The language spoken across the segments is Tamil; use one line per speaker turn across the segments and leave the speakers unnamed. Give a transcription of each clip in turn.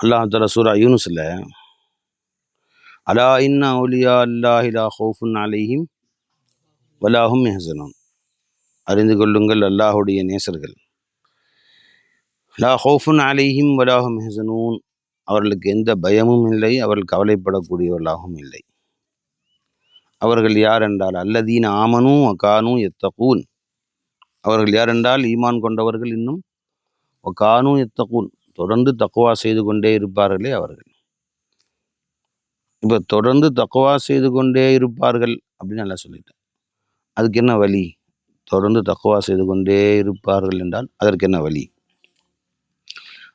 அல்லாஹ் தலா சூரா யூனுஸில் அலா இன்னா ஒலியா அல்லாஹிலா ஹோஃபுன் அலிஹிம் வலாஹும் மெஹசனும் அறிந்து கொள்ளுங்கள் அல்லாஹுடைய நேசர்கள். லா ஹோஃபுன் அலிஹிம் வலாஹும் மெஹசனூன் அவர்களுக்கு எந்த பயமும் இல்லை அவர்கள் கவலைப்படக்கூடியவர்களாகவும் இல்லை. அவர்கள் யார் என்றால் அல்லதீன் ஆமனும் அகானும் எத்தகூன் அவர்கள் யார் என்றால் ஈமான் கொண்டவர்கள் இன்னும் ஒக்கானும் எத்தகூன் தொடர்ந்து தக்குவா செய்து கொண்டே இருப்பார்களே அவர்கள். இப்போ தொடர்ந்து தக்குவா செய்து கொண்டே இருப்பார்கள் அப்படின்னு நல்லா சொல்லிட்டேன். அதுக்கு என்ன வழி? தொடர்ந்து தக்குவா செய்து கொண்டே இருப்பார்கள் என்றால் அதற்கு என்ன வழி?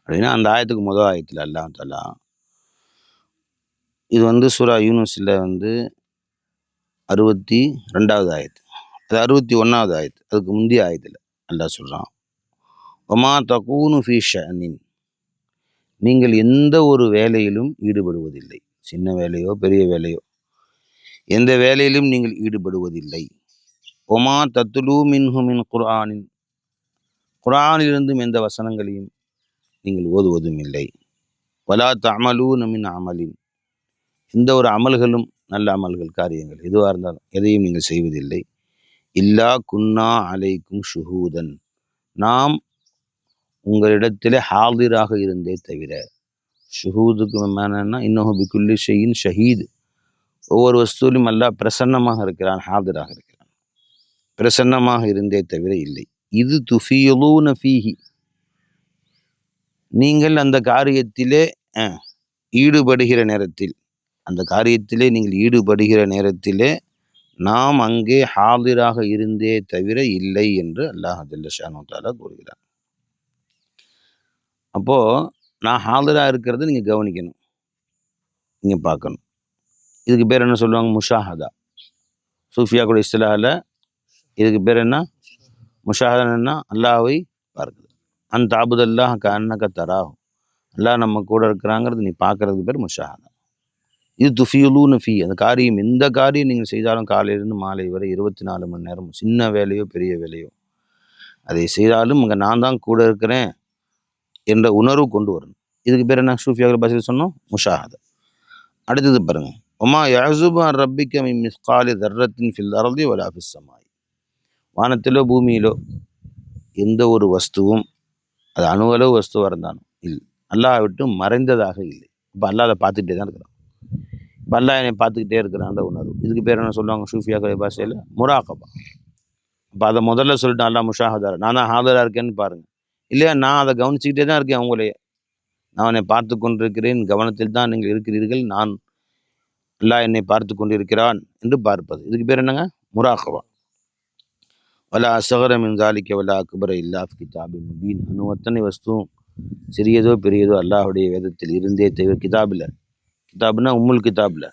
அப்படின்னா அந்த ஆயத்துக்கு முதல் ஆயத்தில் அல்லாம் தலா இது வந்து சூரா யூனிவர்ஸில் வந்து அறுபத்தி ரெண்டாவது ஆயத்து. அது அறுபத்தி ஒன்றாவது ஆயத்து. அதுக்கு முந்தைய ஆயத்தில் அல்லா சொல்கிறான் ஒமா தகூனு ஃபி ஷனின் நீங்கள் எந்த ஒரு வேலையிலும் ஈடுபடுவதில்லை. சின்ன வேலையோ பெரிய வேலையோ. எந்த வேலையிலும் நீங்கள் ஈடுபடுவதில்லை. ஒமா தத்துலு மின்ஹுமின் குரானின் குரானிலிருந்தும் எந்த வசனங்களையும் நீங்கள் ஓதுவதும் இல்லை பலா தமலூ நமின் அமலின். எந்த ஒரு அமல்களும் நல்ல அமல்கள் காரியங்கள் எதுவாக இருந்தாலும் எதையும் நீங்கள் செய்வதில்லை. இல்லா குன்னா அலைக்கும் ஷுஹூதன். நாம் உங்களிடத்திலே ஹாதிராக இருந்தே தவிர ஷுஹூதுக்கு என்னன்னா இன்னும் பிக்குல்லி ஷெயின் ஷஹீத். ஒவ்வொரு வஸ்துவிலும் அல்லா பிரசன்னமாக இருக்கிறான் ஹாதிராக இருக்கிறான். பிரசன்னமாக இருந்தே தவிர இல்லை. இது துஃபியலூ நஃபீஹி நீங்கள் அந்த காரியத்திலே ஈடுபடுகிற நேரத்தில் அந்த காரியத்திலே நீங்கள் ஈடுபடுகிற நேரத்திலே நாம் அங்கே ஹாதிராக இருந்தே தவிர இல்லை என்று அல்லாஹ் ஜல்லஷானு தாலா கூறுகிறார் அப்போது நான் ஹாதராக இருக்கிறத நீங்கள் கவனிக்கணும். நீங்கள் பார்க்கணும். இதுக்கு பேர் என்ன சொல்லுவாங்க? முஷாஹதா. சூஃபியா கூட இஸ்லாஹில் இதுக்கு பேர் என்ன? என்ன? அல்லாவை பார்க்குது. அந்த தாபுதல்லாஹ் கண்ணக்க தராகும் அல்லாஹ் நம்ம கூட இருக்கிறாங்கிறது நீ பார்க்கறதுக்கு பேர் முஷாஹதா. இது துஃபியுலூன்னு ஃபீ. அந்த காரியம் எந்த காரியம் நீங்கள் செய்தாலும் காலையிலேருந்து மாலை வரை இருபத்தி நாலு மணி நேரம் சின்ன வேலையோ பெரிய வேலையோ அதை செய்தாலும் இங்கே நான் தான் கூட இருக்கிறேன். என்ற உணர்வு கொண்டு வரணும். இதுக்கு பேர் என்ன? சூஃபியாக பாசில் சொன்னோம் முஷாஹத். அடுத்தது பாருங்க. ஒமா யசுபா ரப்பிக்க மிஸ்காலி தர்ரத்தின் ஃபில் அரதி ஒரு ஆஃபிஸ் சமாய். வானத்திலோ பூமியிலோ எந்த ஒரு வஸ்துவும் அது அணுவளவு வஸ்துவாக இருந்தாலும் இல்லை. அல்லாஹ் விட்டு மறைந்ததாக இல்லை. இப்போ அல்லா அதை பார்த்துக்கிட்டே தான் இருக்கிறான். இப்போ அல்லா என்னை பார்த்துக்கிட்டே இருக்கிறான்ற உணர்வு. இதுக்கு பேர் என்ன சொல்லுவாங்க சூஃபியா கலை பாஷையில்? முராக்கபா அப்போ அதை முதல்ல சொல்லிட்டு அல்லா முஷாஹதார் நான் தான் ஹாதராக இருக்கேன்னு பாருங்கள் இல்லையா நான் அதை கவனிச்சுக்கிட்டே தான் இருக்கேன் உங்களையே நான் என்னை பார்த்து கொண்டிருக்கிறேன் கவனத்தில் தான் நீங்கள் இருக்கிறீர்கள். நான் அல்லா என்னை பார்த்து கொண்டிருக்கிறான் என்று பார்ப்பது. இதுக்கு பேர் என்னங்க? முராகவா. வலா அசகரம் ஜாலிக்க வலா அக்பர இல்லா கிதாபி முபீன். அணுவத்தனை வஸ்துவும் சிறியதோ பெரியதோ அல்லாஹுடைய வேதத்தில் இருந்தே தவிர கிதாபில் கிதாப்னா உம்முல் கிதாபில்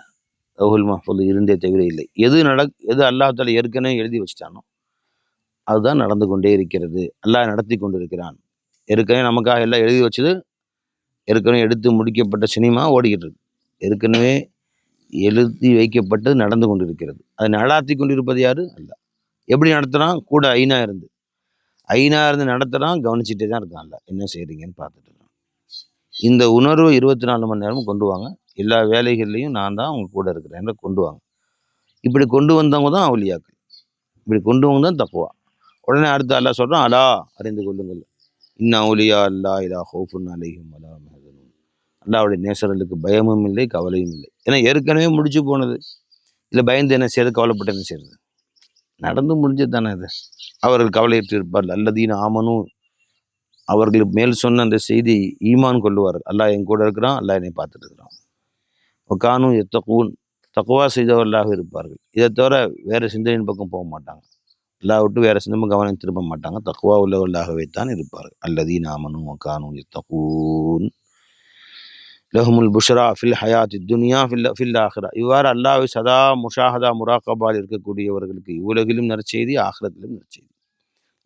ரவுல் மஹபூல் இருந்தே தவிர இல்லை. எது நட எது அல்லாஹால ஏற்கனவே எழுதி வச்சிட்டானோ அதுதான் நடந்து கொண்டே இருக்கிறது. அல்லாஹ் நடத்தி கொண்டிருக்கிறான். ஏற்கனவே நமக்காக எல்லாம் எழுதி வச்சது ஏற்கனவே எடுத்து முடிக்கப்பட்ட சினிமா ஓடிக்கிட்டு இருக்கு. ஏற்கனவே எழுதி வைக்கப்பட்டது நடந்து கொண்டிருக்கிறது. அதை நடாத்தி கொண்டிருப்பது யார்? அல்ல. எப்படி நடத்துகிறான் கூட ஐநா இருந்து. ஐநா இருந்து நடத்துகிறான் கவனிச்சுட்டே தான் இருக்கான் அல்ல. என்ன செய்கிறீங்கன்னு பார்த்துட்டு இருக்கான். இந்த உணர்வு இருபத்தி நாலு மணி நேரமும் கொண்டு வாங்க. எல்லா வேலைகள்லையும் நான் தான் அவங்க கூட இருக்கிறேன் கொண்டு வாங்க. இப்படி கொண்டு வந்தவங்க தான் அவளியாக்கள். இப்படி கொண்டு வங்க தான் தப்புவா. உடனே அடுத்து அல்லா சொல்கிறான் அலா அறிந்து கொள்ளுங்கள். இன்னும் ஒலியா அல்லா இதா ஹோஃபுன் அலைஹும் அலா மஹதனும் அல்லாவுடைய நேசர்களுக்கு பயமும் இல்லை கவலையும் இல்லை. ஏன்னா ஏற்கனவே முடிச்சு போனது. இல்லை பயந்து என்ன செய்யறது கவலைப்பட்டு என்ன செய்யறது நடந்து முடிஞ்சது தானே அது அவர்கள் கவலையிட்டு இருப்பார் அல்லதீன் ஆமனும் அவர்களுக்கு மேல் சொன்ன அந்த செய்தி ஈமான் கொள்ளுவார் அல்லாஹ் என் கூட இருக்கிறான் அல்லாஹ் என்னை பார்த்துட்டு இருக்கிறான். ஒக்கானும் எத்தக்கூன் தக்குவா செய்தவர்களாக இருப்பார்கள். இதை தவிர வேறு சிந்தனையின் பக்கம் போக மாட்டாங்க. விட்டு வேறு சிந்தமும் கவனம் திரும்ப மாட்டாங்க. தக்குவா உள்ளவர்களாகவே தான் இருப்பார்கள். அல்லதி நாமனும் கானும் தகூன் லஹமுல் புஷரா ஃபில் ஹயாத் துனியா ஃபில் ஃபில் ஆஹ்ரா இவ்வாறு அல்லாவை சதா முஷாஹதா முராக்கபால் இருக்கக்கூடியவர்களுக்கு இவ்வுலகிலும் நற்செய்தி ஆஹ்ரத்திலும் நற்செய்தி.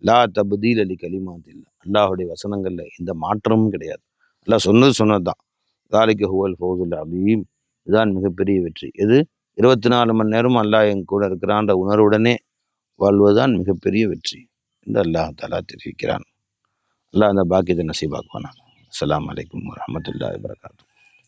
லா தபுதீல் அலி கலிமாத் இல்லை அல்லாஹுடைய வசனங்களில் எந்த மாற்றமும் கிடையாது. அல்லாஹ் சொன்னது சொன்னது தான் தாலிக்கு ஹுவல் ஃபவுதுல் அபீம் இதுதான் மிகப்பெரிய வெற்றி. எது? இருபத்தி நாலு மணி நேரம் அல்லாஹ் என் கூட இருக்கிறான்ற உணர்வுடனே வாழ்வதுதான் மிகப்பெரிய வெற்றி என்று அல்லாஹ் தலா தெரிவிக்கிறான். அல்லாஹ் அந்த பாக்கியத்தை நசீபாக்குவான் அஸ்லாம் வலைக்கம் வரமத்துல்லா வரகாத்து